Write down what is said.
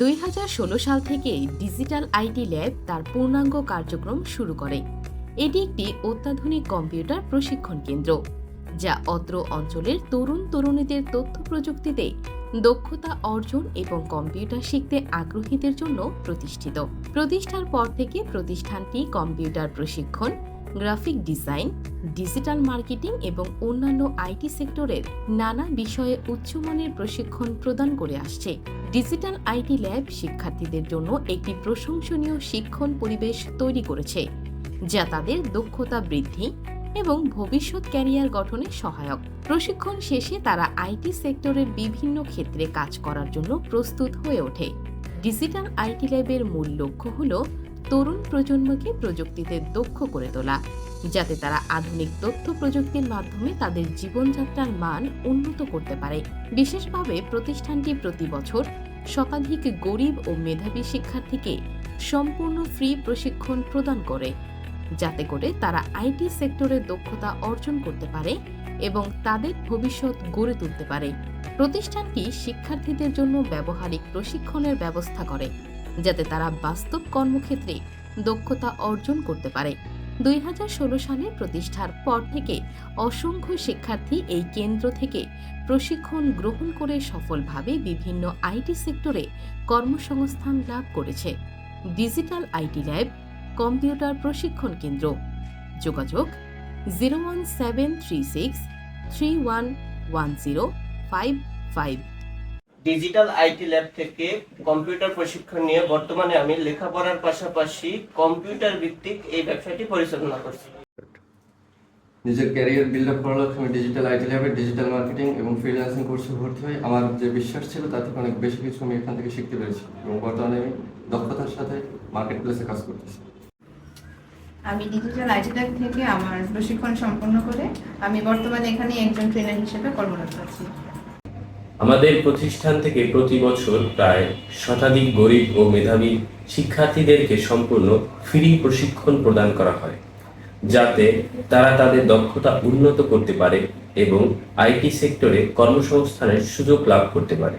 দুই হাজার ষোলো সাল থেকে ডিজিটাল আইটি ল্যাব তার পূর্ণাঙ্গ কার্যক্রম শুরু করে। এটি একটি অত্যাধুনিক কম্পিউটার প্রশিক্ষণ কেন্দ্র, যা অত্র অঞ্চলের তরুণ তরুণীদের তথ্য প্রযুক্তিতে দক্ষতা অর্জন এবং কম্পিউটার শিখতে আগ্রহীদের জন্য প্রতিষ্ঠিত। প্রতিষ্ঠার পর থেকে প্রতিষ্ঠানটি কম্পিউটার প্রশিক্ষণ গ্রাফিক ডিজাইন, ডিজিটাল মার্কেটিং এবং অন্যান্য আইটি সেক্টরের নানা বিষয়ে উচ্চমানের প্রশিক্ষণ প্রদান করে আসছে। ডিজিটাল আইটি ল্যাব শিক্ষার্থীদের জন্য একটি প্রশংসনীয় শিক্ষণ পরিবেশ তৈরি করেছে, যা তাদের দক্ষতা বৃদ্ধি এবং ভবিষ্যৎ ক্যারিয়ার গঠনে সহায়ক। প্রশিক্ষণ শেষে তারা আইটি সেক্টরের বিভিন্ন ক্ষেত্রে কাজ করার জন্য প্রস্তুত হয়ে ওঠে। ডিজিটাল আইটি ল্যাবের মূল লক্ষ্য হল তরুণ প্রজন্মকে প্রযুক্তিতে দক্ষ করে তোলা, যাতে তারা আধুনিক তথ্য প্রযুক্তির মাধ্যমে তাদের জীবনযাত্রার মান উন্নত করতে পারে। বিশেষভাবে প্রতিষ্ঠানটি প্রতি বছর শতাধিক গরিব ও মেধাবী শিক্ষার্থীকে সম্পূর্ণ ফ্রি প্রশিক্ষণ প্রদান করে, যাতে করে তারা আইটি সেক্টরে দক্ষতা অর্জন করতে পারে এবং তাদের ভবিষ্যৎ গড়ে তুলতে পারে। প্রতিষ্ঠানটি শিক্ষার্থীদের জন্য ব্যবহারিক প্রশিক্ষণের ব্যবস্থা করে। যাতে তারা বাস্তব কর্মক্ষেত্রে দক্ষতা অর্জন করতে পারে। দুই হাজার ষোলো সালে প্রতিষ্ঠার পর থেকে অসংখ্য শিক্ষার্থী এই কেন্দ্র থেকে প্রশিক্ষণ গ্রহণ করে সফলভাবে বিভিন্ন আইটি সেক্টরে কর্মসংস্থান লাভ করেছে। ডিজিটাল আইটি ল্যাব, কম্পিউটার প্রশিক্ষণ কেন্দ্র। যোগাযোগ zero one seven three six three one one zero five five. Digital IT lab থেকে কম্পিউটার প্রশিক্ষণ নিয়ে বর্তমানে আমি লেখাপড়ার পাশাপাশি কম্পিউটার ভিত্তিক এই ব্যবসাটি পরিচালনা করছি। নিজের ক্যারিয়ার বিল্ড আপ করার লক্ষ্যে আমি ডিজিটাল আইটি ল্যাবে ডিজিটাল মার্কেটিং এবং ফ্রিল্যান্সিং কোর্সে ভর্তি হই। আমার যে বিশ্বাস ছিল তার থেকে অনেক বেশি কিছু আমি এখান থেকে শিখতে পেরেছি এবং বর্তমানে আমি দক্ষতার সাথে মার্কেট প্লেসে কাজ করতেছি। আমি ডিজিটাল আইটি ল্যাব থেকে আমার প্রশিক্ষণ সম্পন্ন করে আমি বর্তমানে এখানে একজন ট্রেনার হিসেবে কর্মরত আছি। আমাদের প্রতিষ্ঠান থেকে প্রতি বছর প্রায় শতাধিক গরিব ও মেধাবী শিক্ষার্থীদেরকে সম্পূর্ণ ফ্রি প্রশিক্ষণ প্রদান করা হয়, যাতে তারা তাদের দক্ষতা উন্নত করতে পারে এবং আইটি সেক্টরে কর্মসংস্থানের সুযোগ লাভ করতে পারে।